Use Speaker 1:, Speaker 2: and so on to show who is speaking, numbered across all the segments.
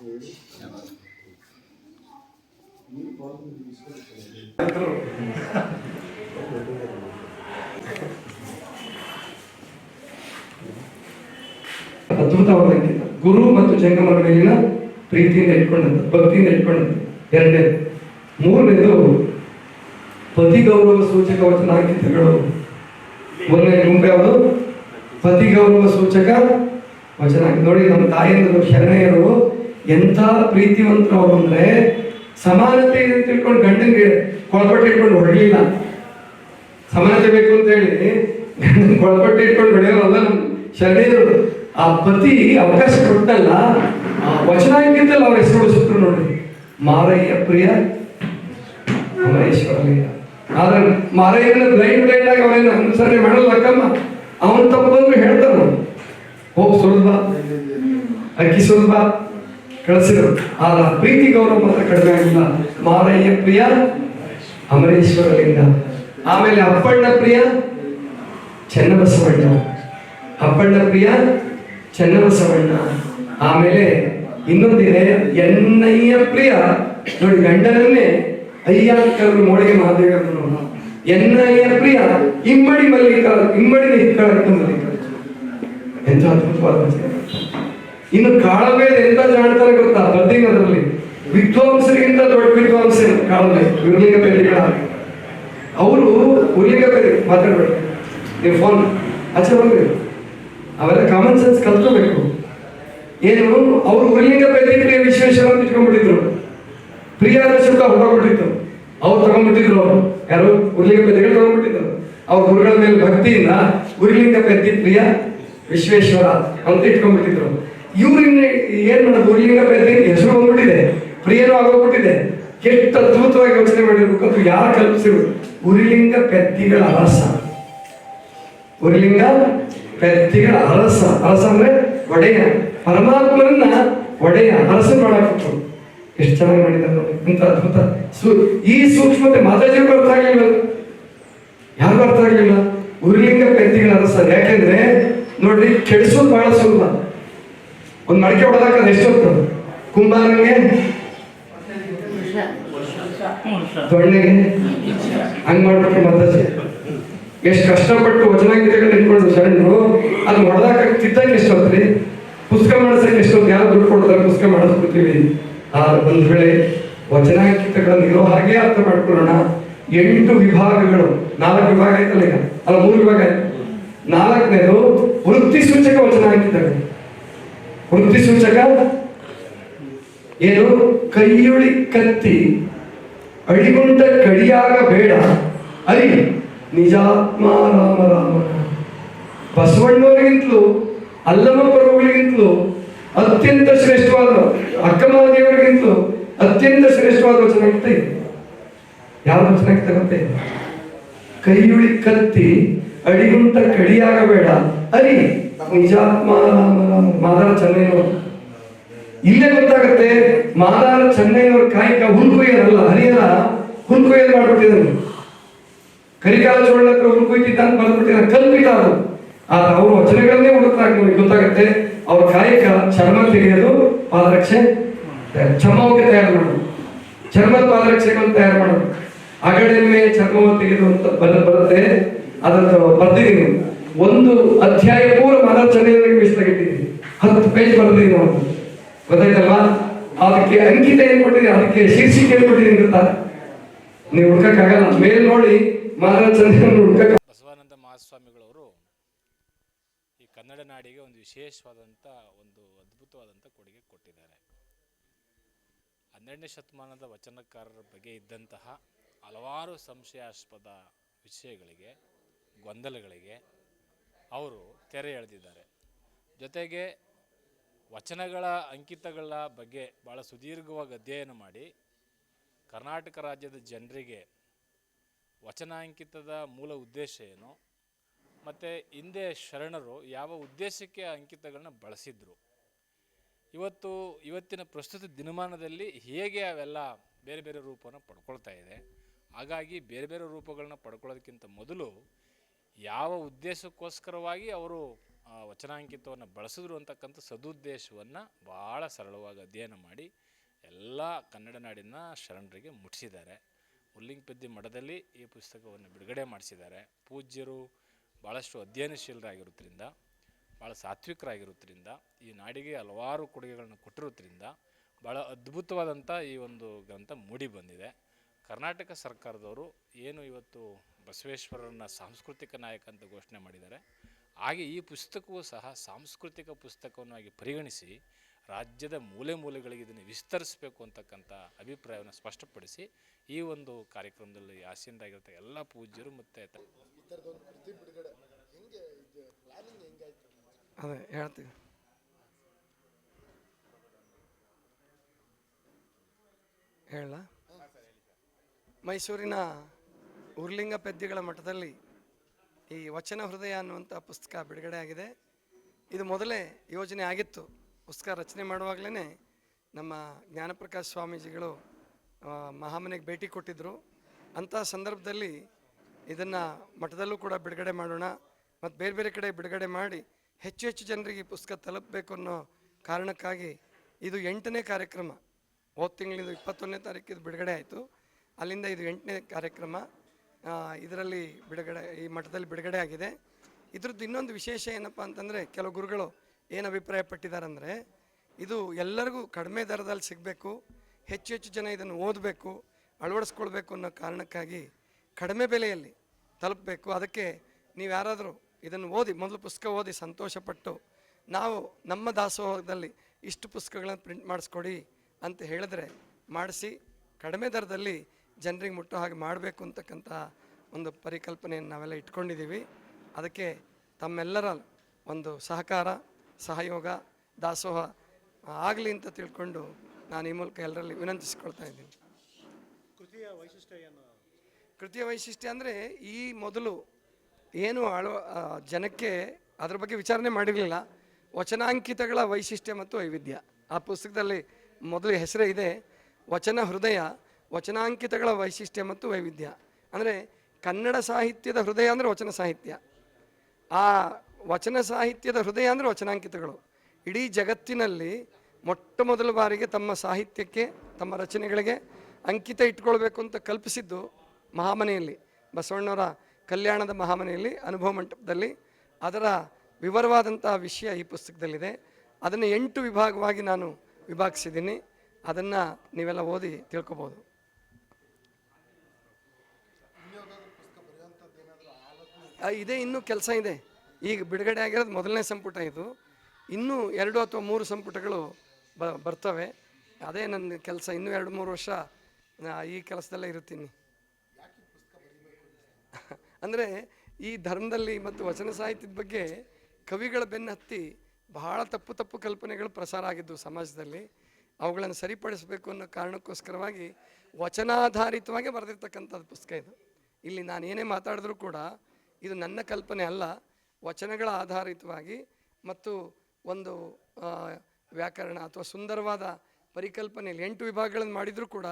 Speaker 1: ಅದ್ಭುತವಾದ ಗುರು ಮತ್ತು ಜಂಗಮರ ಮೇಲಿನ ಪ್ರೀತಿಯಿಂದ ಇಟ್ಕೊಂಡಂತ, ಭಕ್ತಿಯಿಂದ ಇಟ್ಕೊಂಡಂತ. ಎರಡನೇದು, ಮೂರನೇದು ಪತಿ ಗೌರವ ಸೂಚಕ ವಚನ ಮೂರನೇ ಗುಂಪು ಯಾವುದು? ಪತಿ ಗೌರವ ಸೂಚಕ ವಚನ ನೋಡಿ, ನಮ್ಮ ತಾಯಂದರು ಶರಣೆಯರು ಎಂಥ ಪ್ರೀತಿವಂತರವರು ಅಂದ್ರೆ ಸಮಾನತೆ ಅಂತ ತಿಳ್ಕೊಂಡು ಗಂಡನಿಗೆ ಕೊಳಪಟ್ಟೆ ಇಟ್ಕೊಂಡು ಹೊಡಲಿಲ್ಲ. ಸಮಾನತೆ ಬೇಕು ಅಂತ ಹೇಳಿ ಗಂಡನ ಕೊಳಪಟ್ಟೆ ಇಟ್ಕೊಂಡು ಬೆಳೆಯೋರಲ್ಲ ನಮ್ಮ ಶರಣೆಯರು. ಆ ಪತಿ ಅವಕಾಶ ಕೊಟ್ಟಲ್ಲ, ಆ ವಚನಾಂಕಿತಲ್ಲಿ ಅವ್ರ ಹೆಸರು ಉಳಿಸಿದ್ರು ನೋಡಿ. ಮಾರಯ್ಯ ಪ್ರಿಯ ಅಮರೇಶ್ವರಲಿಂಗ ಆದ್ರೆ ಮಾರಯ್ಯನ ಬ್ಲೈಂಡ್ ಬ್ಲೈಂಡ್ ಆಗಿ ಅವನೇನು ಅನುಸರಣೆ ಮಾಡಲ್ಲ ಅಕ್ಕಮ್ಮ? ಅವನ್ ತಪ್ಪಂದ್ರೆ ಹೇಳ್ತಾರ ಹೋಗ್ ಸುಲಭ ಅಕ್ಕಿ ಸುಳ್ದ ಕಳಿಸಿದ್ರು. ಆದ್ರೆ ಪ್ರೀತಿ ಗೌರವ ಮಾತ್ರ ಕಡಿಮೆ ಆಗಿಲ್ಲ. ಮಾರಯ್ಯ ಪ್ರಿಯ, ಅಮರೇಶ್ವರಲಿಂಗ. ಆಮೇಲೆ ಅಪ್ಪಣ್ಣ ಪ್ರಿಯ, ಚನ್ನಬಸವಣ್ಣ. ಅಪ್ಪಣ್ಣ ಪ್ರಿಯ, ಚೆನ್ನಬಸವಣ್ಣ. ಆಮೇಲೆ ಇನ್ನೊಂದಿದೆ ಎನ್ನಯ್ಯ ಪ್ರಿಯ. ನೋಡಿ, ಗಂಡನನ್ನೇ ಅಯ್ಯ ಮೋಡಿಗೆ ಮೋಳಿಗೆ ಮಹಾದೇವರನ್ನು ಎನ್ನಯ್ಯ ಪ್ರಿಯ, ಇಮ್ಮಡಿ ಮಲ್ಲಿಕ ಇಮ್ಮಡಿ ಹಿಕ್ಕಳ ಎಂತ ಅದ್ಭುತವಾದ. ಇನ್ನು ಕಾಳಬೇದ ಎಂತ ಜಾಣ್ತಾರೆ ಗೊತ್ತಾ? ಅದರಲ್ಲಿ. ವಿದ್ವಾಂಸರಿಗಿಂತ ದೊಡ್ಡ ವಿದ್ವಾಂಸ ಕಾಳಬೇ ಉರ್ಲಿಂಗ ಪೇದೆಗಳ ಅವರು ಉರ್ಲಿಂಗ ಪೇದೆ ಮಾತಾಡ್ಬೇಡಿ. ನೀವು ಫೋನ್ ಆಚೆ ಹೋಗ್ರಿ ಅವೆಲ್ಲ ಕಾಮನ್ ಸೆನ್ಸ್ ಕಲ್ತ್ಕೋಬೇಕು. ಏನು, ಅವರು ಉರ್ಲಿಂಗ ಪೇದೆ ಪ್ರಿಯ ವಿಶ್ವೇಶ್ವರ ಅಂತ ಇಟ್ಕೊಂಡ್ಬಿಟ್ಟಿದ್ರು. ಪ್ರಿಯಾದ ಶುಲ್ಕ ಹೊರಬಿಟ್ಟಿತ್ತು ಅವ್ರು ತಗೊಂಡ್ಬಿಟ್ಟಿದ್ರು ಅವರು. ಯಾರು? ಉರ್ಲಿಂಗ ಪೇದೆಗಳು ತಗೊಂಡ್ಬಿಟ್ಟಿದ್ರು. ಅವ್ರ ಗುರುಗಳ ಮೇಲೆ ಭಕ್ತಿಯಿಂದ ಉರ್ಲಿಂಗ ಪೇದೆ ಪ್ರಿಯ ವಿಶ್ವೇಶ್ವರ ಅಂತ ಇಟ್ಕೊಂಡ್ಬಿಟ್ಟಿದ್ರು. ಇವ್ರಿನ್ನ ಏನ್ ಮಾಡೋದು? ಈಗ ಪೇದೆ ಹೆಸರು ಬಂದ್ಬಿಟ್ಟಿದೆ. ಪ್ರಿಯನೂ ಆಗೋಗ್ಬಿಟ್ಟಿದೆ. ಎಷ್ಟು ಅದ್ಭುತವಾಗಿ ಯೋಚನೆ ಮಾಡಿರ್ಬೇಕು ಅದು ಯಾರು ಕಲ್ಪಿಸಿರು ಉರಿಲಿಂಗ ಪೆದ್ದಿಗಳ ಅರಸ. ಉರಿಲಿಂಗ ಪೆದ್ದಿಗಳ ಅರಸ. ಅರಸ ಅಂದ್ರೆ ಒಡೆಯ. ಪರಮಾತ್ಮನನ್ನ ಒಡೆಯ. ಅರಸ ಮಾಡಾಕ್ಬಿಟ್ರು ಎಷ್ಟು ಚೆನ್ನಾಗಿ ಮಾಡಿದ್ದಾರೆ ಅದ್ಭುತ. ಈ ಸೂಕ್ಷ್ಮತೆ ಮಾತಾಜಿಗೂ ಅರ್ಥ ಆಗಲಿಲ್ಲ ಯಾರಿಗೂ ಅರ್ಥ ಆಗಲಿಲ್ಲ. ಉರಿಲಿಂಗ ಪೆದ್ದಿಗಳ ಅರಸ. ಯಾಕೆಂದ್ರೆ, ನೋಡ್ರಿ, ಕೆಡಿಸೋದು ಬಹಳ ಸುಲಭ. ಒಂದ್ ಮಡಿಕೆ ಹೊಡೆದಾಕ ಅದು ಎಷ್ಟೊತ್ತು ಕುಂಬಾರಂಗೆ? ದೊಣ್ಣೆಗೆ? ಹಂಗ್ ಮಾಡ್ಬಿಟ್ಟು ಮತ್ತೆ ಎಷ್ಟು ಕಷ್ಟಪಟ್ಟು ವಚನಾಂಕಿತಗಳನ್ನ ಇಟ್ಕೊಂಡು ಶರಣರು. ಅದು ಹೊಡೆದಾಕ ತಿದ್ದಕ್ಕೆ ಎಷ್ಟೊತ್ರಿ ಪುಸ್ತಕ ಮಾಡಿಸಕ್ಕೆ ಎಷ್ಟೊತ್ತು ಯಾರು ದುಡ್ಡು ಕೊಡ್ತಾರೆ ಪುಸ್ತಕ ಮಾಡಿಸ್ಬಿಡ್ತೀವಿ ಒಂದ್ ವೇಳೆ ವಚನಾಂಕಿತಗಳನ್ನು ಇರೋ ಹಾಗೆ ಅರ್ಥ ಮಾಡ್ಕೊಳ್ಳೋಣ. ಎಂಟು ವಿಭಾಗಗಳು. ನಾಲ್ಕು ವಿಭಾಗ ಆಯ್ತಲ್ಲ ಈಗ? ಅಲ್ಲ, ಮೂರು ವಿಭಾಗ ಆಯ್ತು. ನಾಲ್ಕನೇದು ವೃತ್ತಿ ಸೂಚಕ ವಚನಾಂಕಿತಗಳು ವೃತ್ತಿ ಸೂಚಕ ಏನು? ಕೈಯುಳಿ ಕತ್ತಿ. ಅಡಿಗುಂಟ ಕಡಿಯಾಗ ಬೇಡ. ಅರಿ, ನಿಜಾತ್ಮ ರಾಮ ರಾಮ. ಬಸವಣ್ಣವರಿಗಿಂತಲೂ ಅಲ್ಲಮ ಪ್ರಭುಗಳಿಗಿಂತಲೂ ಅತ್ಯಂತ ಶ್ರೇಷ್ಠವಾದ ಅಕ್ಕಮಹಾದೇವರಿಗಿಂತಲೂ ಅತ್ಯಂತ ಶ್ರೇಷ್ಠವಾದ ವಚನ ಇದೆ ಯಾವ ವಚನ ಗೊತ್ತೇ ಕೈಯುಳಿ ಕತ್ತಿ ಅಡಿಗುಂಟ ಕಡಿಯಾಗಬೇಡ ಅರಿ ನಿಜಾತ್ಮ ಮಾದಾರ ಚೆನ್ನೈನವರು. ಇಲ್ಲೇ ಗೊತ್ತಾಗುತ್ತೆ, ಮಾದಾರ ಚೆನ್ನೈನವ್ರ ಕಾಯಕ ಹುಲ್ಕುಯ್ಯರಲ್ಲ, ಹರಿಯರ ಹುಲ್ಕುಯ್ಯದ್ ಮಾಡ್ಬಿಟ್ಟಿದ್ದಾನೆ ಕರಿಕಾಲ ಚೋಳನ ಹತ್ರ ಹುಲ್ಕುಯ್ತಿದ್ದ ಅಂತ ಬಂದ್ಬಿಟ್ಟಿದ್ದಾನೆ ಕಲ್ಪಿತ ಅದು ಆದ್ರೆ ಅವ್ರ ವಚನಗಳನ್ನೇ ಹುಡುಕ್ತಾಗ ನಮಗೆ ಗೊತ್ತಾಗುತ್ತೆ, ಅವ್ರ ಕಾಯಕ ಚರ್ಮ ತೆಗೆಯೋದು ಪಾದರಕ್ಷೆ. ಚರ್ಮವಾಗಿ ತಯಾರು ಮಾಡೋದು. ಚರ್ಮದ ಪಾದರಕ್ಷೆಗಳನ್ನು ತಯಾರು ಮಾಡೋದು. ಅಗಡೆಮ್ಮೆ ಚರ್ಮವನ್ನು ತೆಗೆದು ಅಂತ ಬರುತ್ತೆ ಅದನ್ನು ಬರ್ದಿದ್ದೀನಿ ಒಂದು ಅಧ್ಯಾಯ ಪೂರ್ವ ಚೆನ್ನೈನವರಿಗೆ ಮೀಸಲಾಗಿಟ್ಟಿದ್ದೀನಿ ಹತ್ತು ಪೇಜ್ ಬರೆದಿದ್ದೀನಿ ನೋಡಿ. ಗೊತ್ತಾಯ್ತಲ್ವಾ? ಅದಕ್ಕೆ ಅಂಕಿತ ಏನ್ ಕೊಟ್ಟಿದ್ದೀನಿ, ಅದಕ್ಕೆ ಶೀರ್ಷಿಕೆ ಏನ್ ಕೊಟ್ಟಿದ್ದೀನಿ ಅಂತ. ನೀವು ಹುಡ್ಕಕ್ಕಾಗಲ್ಲ. ಮೇಲೆ ನೋಡಿ ಮಹಾರಾಜ ಚಂದ್ರನ ಹುಡ್ಕಕ್
Speaker 2: ಬಸವಾನಂದ ಮಹಾಸ್ವಾಮಿಗಳವರು ಈ ಕನ್ನಡ ನಾಡಿಗೆ ಒಂದು ವಿಶೇಷವಾದಂಥ ಒಂದು ಅದ್ಭುತವಾದಂಥ ಕೊಡುಗೆ ಕೊಟ್ಟಿದ್ದಾರೆ. ಹನ್ನೆರಡನೇ ಶತಮಾನದ ವಚನಕಾರರ ಬಗ್ಗೆ ಇದ್ದಂತಹ ಹಲವಾರು ಸಂಶಯಾಸ್ಪದ ವಿಷಯಗಳಿಗೆ, ಗೊಂದಲಗಳಿಗೆ ಅವರು ತೆರೆ ಎಳೆದಿದ್ದಾರೆ. ಜೊತೆಗೆ ವಚನಗಳ ಅಂಕಿತಗಳ ಬಗ್ಗೆ ಭಾಳ ಸುದೀರ್ಘವಾಗಿ ಅಧ್ಯಯನ ಮಾಡಿ ಕರ್ನಾಟಕ ರಾಜ್ಯದ ಜನರಿಗೆ ವಚನಾಂಕಿತದ ಮೂಲ ಉದ್ದೇಶ ಏನು, ಮತ್ತು ಹಿಂದೆ ಶರಣರು ಯಾವ ಉದ್ದೇಶಕ್ಕೆ ಅಂಕಿತಗಳನ್ನ ಬಳಸಿದ್ರು, ಇವತ್ತು ಇವತ್ತಿನ ಪ್ರಸ್ತುತ ದಿನಮಾನದಲ್ಲಿ ಹೇಗೆ ಅವೆಲ್ಲ ಬೇರೆ ಬೇರೆ ರೂಪವನ್ನು ಪಡ್ಕೊಳ್ತಾ ಇದೆ, ಹಾಗಾಗಿ ಬೇರೆ ಬೇರೆ ರೂಪಗಳನ್ನ ಪಡ್ಕೊಳ್ಳೋದಕ್ಕಿಂತ ಮೊದಲು ಯಾವ ಉದ್ದೇಶಕ್ಕೋಸ್ಕರವಾಗಿ ಅವರು ವಚನಾಂಕಿತವನ್ನು ಬಳಸಿದ್ರು ಅಂತಕ್ಕಂಥ ಸದುದ್ದೇಶವನ್ನು ಭಾಳ ಸರಳವಾಗಿ ಅಧ್ಯಯನ ಮಾಡಿ ಎಲ್ಲ ಕನ್ನಡ ನಾಡಿನ ಶರಣರಿಗೆ ಮುಟ್ಟಿಸಿದ್ದಾರೆ. ಉಲ್ಲಿಂಗಪೆದ್ದಿ ಮಠದಲ್ಲಿ ಈ ಪುಸ್ತಕವನ್ನು ಬಿಡುಗಡೆ ಮಾಡಿಸಿದ್ದಾರೆ. ಪೂಜ್ಯರು ಭಾಳಷ್ಟು ಅಧ್ಯಯನಶೀಲರಾಗಿರೋದ್ರಿಂದ ಭಾಳ ಸಾತ್ವಿಕರಾಗಿರೋದ್ರಿಂದ, ಈ ನಾಡಿಗೆ ಹಲವಾರು ಕೊಡುಗೆಗಳನ್ನು ಕೊಟ್ಟಿರೋದ್ರಿಂದ ಭಾಳ ಅದ್ಭುತವಾದಂಥ ಈ ಒಂದು ಗ್ರಂಥ ಮೂಡಿ ಬಂದಿದೆ. ಕರ್ನಾಟಕ ಸರ್ಕಾರದವರು ಏನು ಇವತ್ತು ಬಸವೇಶ್ವರರನ್ನ ಸಾಂಸ್ಕೃತಿಕ ನಾಯಕ ಅಂತ ಘೋಷಣೆ ಮಾಡಿದ್ದಾರೆ. ಹಾಗೆ ಈ ಪುಸ್ತಕವೂ ಸಹ ಸಾಂಸ್ಕೃತಿಕ ಪುಸ್ತಕವನ್ನಾಗಿ ಪರಿಗಣಿಸಿ ರಾಜ್ಯದ ಮೂಲೆ ಮೂಲೆಗಳಿಗೆ ಇದನ್ನು ವಿಸ್ತರಿಸಬೇಕು ಅಂತಕ್ಕಂಥ ಅಭಿಪ್ರಾಯವನ್ನು ಸ್ಪಷ್ಟಪಡಿಸಿ ಈ ಒಂದು ಕಾರ್ಯಕ್ರಮದಲ್ಲಿ ಆಸೀನರಾಗಿರ್ತ ಎಲ್ಲ ಪೂಜ್ಯರು ಮತ್ತೆ
Speaker 1: ಅದೇ ಹೇಳ್ತೀವಿ ಹೇಳ. ಮೈಸೂರಿನ ಉರ್ಲಿಂಗ ಪೆದ್ಯಗಳ ಮಠದಲ್ಲಿ ಈ ವಚನ ಹೃದಯ ಅನ್ನುವಂಥ ಪುಸ್ತಕ ಬಿಡುಗಡೆ ಆಗಿದೆ ಇದು ಮೊದಲೇ ಯೋಜನೆ ಆಗಿತ್ತು. ಪುಸ್ತಕ ರಚನೆ ಮಾಡುವಾಗಲೇ ನಮ್ಮ ಜ್ಞಾನಪ್ರಕಾಶ್ ಸ್ವಾಮೀಜಿಗಳು ಮಹಾಮನೆಗೆ ಭೇಟಿ ಕೊಟ್ಟಿದ್ದರು ಅಂಥ ಸಂದರ್ಭದಲ್ಲಿ ಇದನ್ನು ಮಠದಲ್ಲೂ ಕೂಡ ಬಿಡುಗಡೆ ಮಾಡೋಣ, ಮತ್ತು ಬೇರೆ ಬೇರೆ ಕಡೆ ಬಿಡುಗಡೆ ಮಾಡಿ ಹೆಚ್ಚು ಹೆಚ್ಚು ಜನರಿಗೆ ಈ ಪುಸ್ತಕ ತಲುಪಬೇಕು ಅನ್ನೋ ಕಾರಣಕ್ಕಾಗಿ ಇದು ಎಂಟನೇ ಕಾರ್ಯಕ್ರಮ. ಹೋದ ತಿಂಗಳಿಂದ ಇಪ್ಪತ್ತೊಂದನೇ ತಾರೀಕಿದು ಬಿಡುಗಡೆ ಆಯಿತು. ಅಲ್ಲಿಂದ ಇದು ಎಂಟನೇ ಕಾರ್ಯಕ್ರಮ. ಇದರಲ್ಲಿ ಬಿಡುಗಡೆ, ಈ ಮಠದಲ್ಲಿ ಬಿಡುಗಡೆ ಆಗಿದೆ. ಇದ್ರದ್ದು ಇನ್ನೊಂದು ವಿಶೇಷ ಏನಪ್ಪ ಅಂತಂದರೆ, ಕೆಲವು ಗುರುಗಳು ಏನು ಅಭಿಪ್ರಾಯ ಪಟ್ಟಿದ್ದಾರಂದರೆ ಇದು ಎಲ್ಲರಿಗೂ ಕಡಿಮೆ ದರದಲ್ಲಿ ಸಿಗಬೇಕು, ಹೆಚ್ಚು ಹೆಚ್ಚು ಜನ ಇದನ್ನು ಓದಬೇಕು, ಅಳವಡಿಸ್ಕೊಳ್ಬೇಕು ಅನ್ನೋ ಕಾರಣಕ್ಕಾಗಿ ಕಡಿಮೆ ಬೆಲೆಯಲ್ಲಿ ತಲುಪಬೇಕು. ಅದಕ್ಕೆ ನೀವು ಯಾರಾದರೂ ಇದನ್ನು ಓದಿ, ಮೊದಲು ಪುಸ್ತಕ ಓದಿ ಸಂತೋಷಪಟ್ಟು, ನಾವು ನಮ್ಮ ದಾಸೋಹದಲ್ಲಿ ಇಷ್ಟು ಪುಸ್ತಕಗಳನ್ನು ಪ್ರಿಂಟ್ ಮಾಡಿಸ್ಕೊಡಿ ಅಂತ ಹೇಳಿದ್ರೆ, ಮಾಡಿಸಿ, ಕಡಿಮೆ ದರದಲ್ಲಿ ಜನರಿಗೆ ಮುಟ್ಟೋ ಹಾಗೆ ಮಾಡಬೇಕು ಅಂತಕ್ಕಂಥ ಒಂದು ಪರಿಕಲ್ಪನೆಯನ್ನು ನಾವೆಲ್ಲ ಇಟ್ಕೊಂಡಿದ್ದೀವಿ. ಅದಕ್ಕೆ ತಮ್ಮೆಲ್ಲರ ಒಂದು ಸಹಕಾರ ಸಹಯೋಗ ದಾಸೋಹ ಆಗಲಿ ಅಂತ ತಿಳ್ಕೊಂಡು ನಾನು ಈ ಮೂಲಕ ಎಲ್ಲರಲ್ಲಿ ವಿನಂತಿಸ್ಕೊಳ್ತಾ ಇದ್ದೀನಿ.
Speaker 3: ಕೃತಿಯ ವೈಶಿಷ್ಟ್ಯ ಏನು?
Speaker 1: ಕೃತಿಯ ವೈಶಿಷ್ಟ್ಯ ಅಂದರೆ ಈ ಮೊದಲು ಏನು ಆಳು ಜನಕ್ಕೆ ಅದ್ರ ಬಗ್ಗೆ ವಿಚಾರಣೆ ಮಾಡಿರಲಿಲ್ಲ. ವಚನಾಂಕಿತಗಳ ವೈಶಿಷ್ಟ್ಯ ಮತ್ತು ವೈವಿಧ್ಯ. ಆ ಪುಸ್ತಕದಲ್ಲಿ ಮೊದಲು ಹೆಸರೇ ಇದೆ. ವಚನ ಹೃದಯ ವಚನಾಂಕಿತಗಳ ವೈಶಿಷ್ಟ್ಯ ಮತ್ತು ವೈವಿಧ್ಯ. ಅಂದರೆ ಕನ್ನಡ ಸಾಹಿತ್ಯದ ಹೃದಯ ಅಂದರೆ ವಚನ ಸಾಹಿತ್ಯ. ಆ ವಚನ ಸಾಹಿತ್ಯದ ಹೃದಯ ಅಂದರೆ ವಚನಾಂಕಿತಗಳು. ಇಡೀ ಜಗತ್ತಿನಲ್ಲಿ ಮೊಟ್ಟ ಮೊದಲ ಬಾರಿಗೆ ತಮ್ಮ ಸಾಹಿತ್ಯಕ್ಕೆ, ತಮ್ಮ ರಚನೆಗಳಿಗೆ ಅಂಕಿತ ಇಟ್ಕೊಳ್ಬೇಕು ಅಂತ ಕಲ್ಪಿಸಿದ್ದು ಮಹಾಮನೆಯಲ್ಲಿ. ಬಸವಣ್ಣವರ ಕಲ್ಯಾಣದ ಮಹಾಮನೆಯಲ್ಲಿ, ಅನುಭವ ಮಂಟಪದಲ್ಲಿ. ಅದರ ವಿವರವಾದಂತಹ ವಿಷಯ ಈ ಪುಸ್ತಕದಲ್ಲಿದೆ. ಅದನ್ನು ಎಂಟು ವಿಭಾಗವಾಗಿ ನಾನು ವಿಭಾಗಿಸಿದ್ದೀನಿ. ಅದನ್ನು ನೀವೆಲ್ಲ ಓದಿ ತಿಳ್ಕೊಬೋದು. ಇದೇ, ಇನ್ನೂ ಕೆಲಸ ಇದೆ. ಈಗ ಬಿಡುಗಡೆ ಆಗಿರೋದು ಮೊದಲನೇ ಸಂಪುಟ ಇದು. ಇನ್ನೂ ಎರಡು ಅಥವಾ ಮೂರು ಸಂಪುಟಗಳು ಬ, ಬರ್ತವೆ. ಅದೇ ನನ್ನ ಕೆಲಸ. ಇನ್ನೂ ಎರಡು, ಮೂರು ವರ್ಷ ಈ ಕೆಲಸದಲ್ಲೇ ಇರುತ್ತೀನಿ. ಅಂದರೆ ಈ ಧರ್ಮದಲ್ಲಿ ಮತ್ತು ವಚನ ಸಾಹಿತ್ಯದ ಬಗ್ಗೆ ಕವಿಗಳ ಬೆನ್ನು ಹತ್ತಿ ಬಹಳ ತಪ್ಪು ತಪ್ಪು ಕಲ್ಪನೆಗಳು ಪ್ರಸಾರ ಆಗಿದ್ದು ಸಮಾಜದಲ್ಲಿ. ಅವುಗಳನ್ನು ಸರಿಪಡಿಸಬೇಕು ಅನ್ನೋ ಕಾರಣಕ್ಕೋಸ್ಕರವಾಗಿ ವಚನಾಧಾರಿತವಾಗಿ ಬರೆದಿರ್ತಕ್ಕಂಥದ್ದು ಪುಸ್ತಕ ಇದು. ಇಲ್ಲಿ ನಾನು ಏನೇ ಮಾತಾಡಿದ್ರೂ ಕೂಡ ಇದು ನನ್ನ ಕಲ್ಪನೆ ಅಲ್ಲ, ವಚನಗಳ ಆಧಾರಿತವಾಗಿ ಮತ್ತು ಒಂದು ವ್ಯಾಕರಣ ಅಥವಾ ಸುಂದರವಾದ ಪರಿಕಲ್ಪನೆಯಲ್ಲಿ ಎಂಟು ವಿಭಾಗಗಳನ್ನು ಮಾಡಿದರೂ ಕೂಡ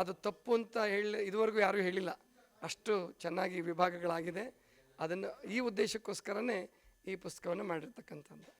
Speaker 1: ಅದು ತಪ್ಪು ಅಂತ ಹೇಳಿ, ಇದುವರೆಗೂ ಯಾರೂ ಹೇಳಿಲ್ಲ. ಅಷ್ಟು ಚೆನ್ನಾಗಿ ವಿಭಾಗಗಳಾಗಿದೆ. ಅದನ್ನು ಈ ಉದ್ದೇಶಕ್ಕೋಸ್ಕರನೇ ಈ ಪುಸ್ತಕವನ್ನು ಮಾಡಿರ್ತಕ್ಕಂಥದ್ದು.